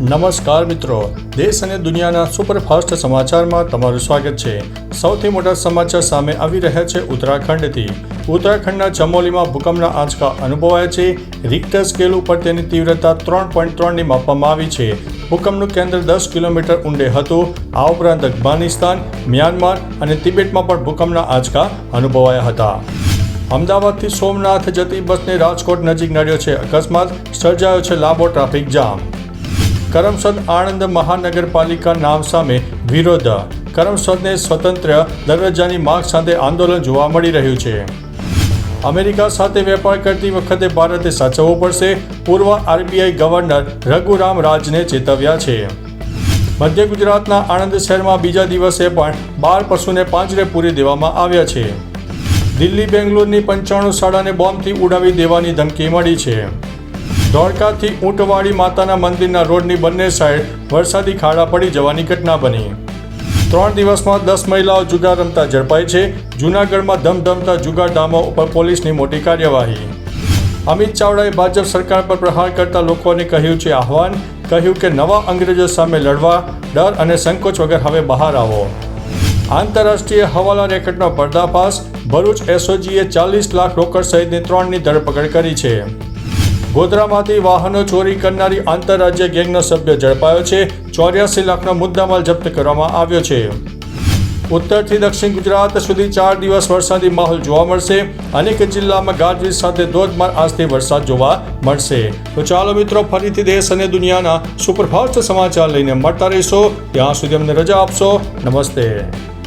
નમસ્કાર મિત્રો. દેશ અને દુનિયાના સુપરફાસ્ટ સમાચારમાં તમારું સ્વાગત છે. સૌથી મોટા સમાચાર સામે આવી રહ્યા છે ઉત્તરાખંડથી. ઉત્તરાખંડના ચમોલીમાં ભૂકંપના આંચકા અનુભવાયા છે. રિક્ટર સ્કેલ ઉપર તેની તીવ્રતા ત્રણ પોઈન્ટ ત્રણની માપવામાં આવી છે. ભૂકંપનું કેન્દ્ર દસ કિલોમીટર ઊંડે હતું. આ ઉપરાંત અફઘાનિસ્તાન, મ્યાનમાર અને તિબેટમાં પણ ભૂકંપના આંચકા અનુભવાયા હતા. અમદાવાદથી સોમનાથ જતી બસને રાજકોટ નજીક નડ્યો છે. અકસ્માત સર્જાયો છે. લાંબો ટ્રાફિક જામ. કરમસદ આણંદ મહાનગરપાલિકા નામ સામે વિરોધ. કરમસદને સ્વતંત્ર દરવાજાની માંગ સાથે આંદોલન જોવા મળી રહ્યું છે. અમેરિકા સાથે વેપાર કરતી વખતે ભારતે સાચવવો પડશે. પૂર્વ આરબીઆઈ ગવર્નર રઘુરામ રાજને ચેતવ્યા છે. મધ્ય ગુજરાતના આણંદ શહેરમાં બીજા દિવસે પણ બાર પશુને પાંજરે પૂરી દેવામાં આવ્યા છે. દિલ્હી બેંગ્લોરની પંચાણું શાળાને બોમ્બથી ઉડાવી દેવાની ધમકી મળી છે. ધોળકાથી ઊંટવાડી માતાના મંદિરના રોડની બંને સાઈડ વરસાદી ખાડા પડી જવાની ઘટના બની. ત્રણ દિવસમાં દસ મહિલાઓ જુગાર રમતા ઝડપાઈ છે. જૂનાગઢમાં ધમધમતા જુગાર ધામો ઉપર પોલીસની મોટી કાર્યવાહી. અમિત ચાવડાએ ભાજપ સરકાર પર પ્રહાર કરતા લોકોને કહ્યું છે આહવાન, કહ્યું કે નવા અંગ્રેજો સામે લડવા, ડર અને સંકોચ વગર હવે બહાર આવો. આંતરરાષ્ટ્રીય હવાલા રેકેટનો પર્દાફાશ, ભરૂચ એસઓજીએ ચાલીસ લાખ રોકડ સહિતની ત્રણની ધરપકડ કરી છે. ગોધરામાંથી વાહનો ચોરી કરનારી આંતરરાજ્ય ગેંગનો સભ્ય ઝડપાયો છે. ચોર્યાસી લાખનો મુદ્દામાલ જપ્ત કરવામાં આવ્યો છે. ઉત્તરથી દક્ષિણ ગુજરાત સુધી ચાર દિવસ વરસાદી માહોલ જોવા મળશે. અનેક જિલ્લામાં ગાજવીજ સાથે ધોધમાર આજથી વરસાદ જોવા મળશે. તો ચાલો મિત્રો, ફરીથી દેશ અને દુનિયાના સુપરફાસ્ટ સમાચાર લઈને મળતા રહીશો. ત્યાં સુધી અમને રજા આપશો. નમસ્તે.